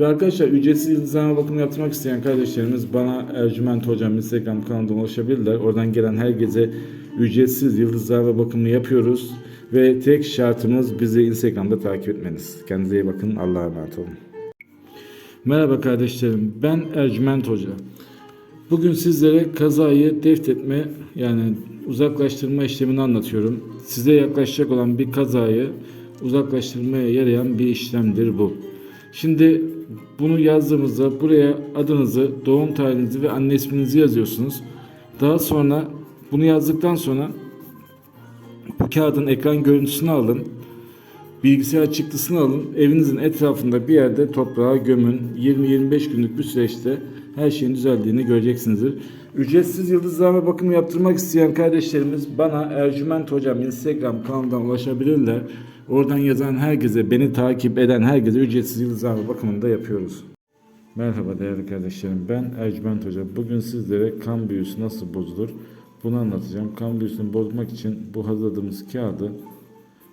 Ve arkadaşlar ücretsiz yıldızlama bakımı yaptırmak isteyen kardeşlerimiz bana Ercüment Hocam Instagram kanalından ulaşabilirler. Oradan gelen herkese ücretsiz yıldızlama bakımı yapıyoruz. Ve tek şartımız bizi Instagram'da takip etmeniz. Kendinize iyi bakın. Allah'a emanet olun. Merhaba kardeşlerim. Ben Ercüment Hoca. Bugün sizlere kazayı deftetme yani uzaklaştırma işlemini anlatıyorum. Size yaklaşacak olan bir kazayı uzaklaştırmaya yarayan bir işlemdir bu. Şimdi bunu yazdığımızda buraya adınızı, doğum tarihinizi ve anne isminizi yazıyorsunuz. Daha sonra bunu yazdıktan sonra bu kağıdın ekran görüntüsünü alın. Bilgisayar çıktısını alın. Evinizin etrafında bir yerde toprağa gömün. 20-25 günlük bir süreçte her şeyin düzeldiğini göreceksinizdir. Ücretsiz yıldızlama bakımı yaptırmak isteyen kardeşlerimiz bana Ercüment Hocam Instagram kanalından ulaşabilirler. Oradan yazan herkese, beni takip eden herkese ücretsiz yıldızlama bakımını da yapıyoruz. Merhaba değerli kardeşlerim. Ben Ercüment Hoca. Bugün sizlere kan büyüsü nasıl bozulur bunu anlatacağım. Kan büyüsünü bozmak için bu hazırladığımız kağıdı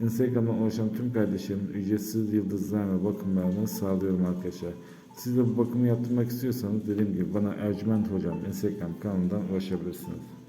Instagram'dan ulaşan tüm kardeşlerim ücretsiz yıldızlama bakımlarını sağlıyorum arkadaşlar. Siz de bu bakımı yaptırmak istiyorsanız dediğim gibi bana Ercüment Hocam Instagram kanalından ulaşabilirsiniz.